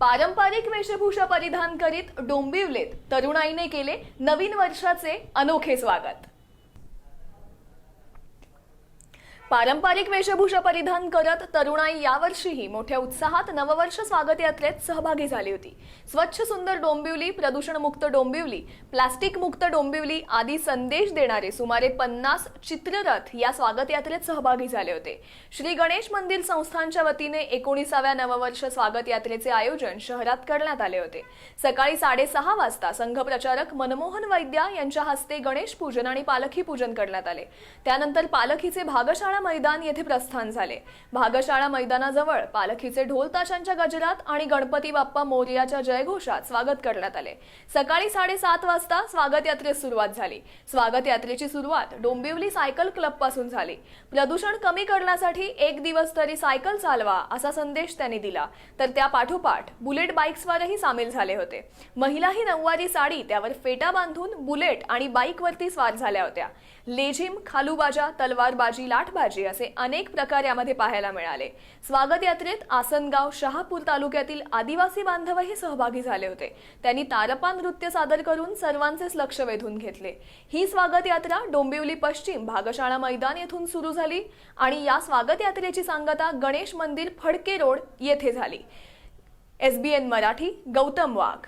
पारंपरिक वेशभूषा परिधान करीत डोंबिवलेत तरुणाईने केले नवीन वर्षाचे अनोखे स्वागत. पारंपरिक वेशभूषा परिधान करत तरुणाई यावर्षीही मोठ्या उत्साहात नववर्ष स्वागत यात्रेत सहभागी झाली होती. स्वच्छ सुंदर डोंबिवली प्रदूषणमुक्त डोंबिवली प्लास्टिक मुक्त डोंबिवली आदी संदेश देणारे सुमारे पन्नास चित्ररथ या स्वागत यात्रेत सहभागी झाले होते. श्री गणेश मंदिर संस्थानच्या वतीने एकोणीसाव्या नववर्ष स्वागत यात्रेचे आयोजन शहरात करण्यात आले होते. सकाळी साडेसहा वाजता संघप्रचारक मनमोहन वैद्या यांच्या हस्ते गणेश पूजन आणि पालखी पूजन करण्यात आले. त्यानंतर पालखीचे भागशाळा मैदान येथे प्रस्थान झाले. भागशाळा मैदानाजवळ पालखीचे ढोलताशांच्या गजरात आणि गणपती बाप्पा मोर्याच्या जयघोषात स्वागत करण्यात आले. सकाळी साडेसात वाजता स्वागत यात्रेस सुरुवात झाली. स्वागत यात्रेची सुरुवात डोंबिवली सायकल क्लबपासून झाली. प्रदूषण कमी करण्यासाठी एक दिवस तरी सायकल चालवा असा संदेश त्यांनी दिला. तर त्या पाठोपाठ बुलेट बाईक्सवरही सामील झाले होते. महिलाही नऊवारी साडी त्यावर फेटा बांधून बुलेट आणि बाईकवरती स्वार झाल्या होत्या. लेझिम खालूबाजा तलवारबाजी लाठबाजी असे अनेक प्रकार यामध्ये पाहायला मिळाले. स्वागत यात्रेत आसनगाव शहापूर तालुक्यातील आदिवासी बांधवही सहभागी झाले होते. त्यांनी तारपा नृत्य सादर करून सर्वांचेच लक्ष वेधून घेतले. ही स्वागत यात्रा डोंबिवली पश्चिम भागशाळा मैदान येथून सुरू झाली आणि या स्वागत यात्रेची सांगता गणेश मंदिर फडके रोड येथे झाली. S B N Marathi Gautam Wagh.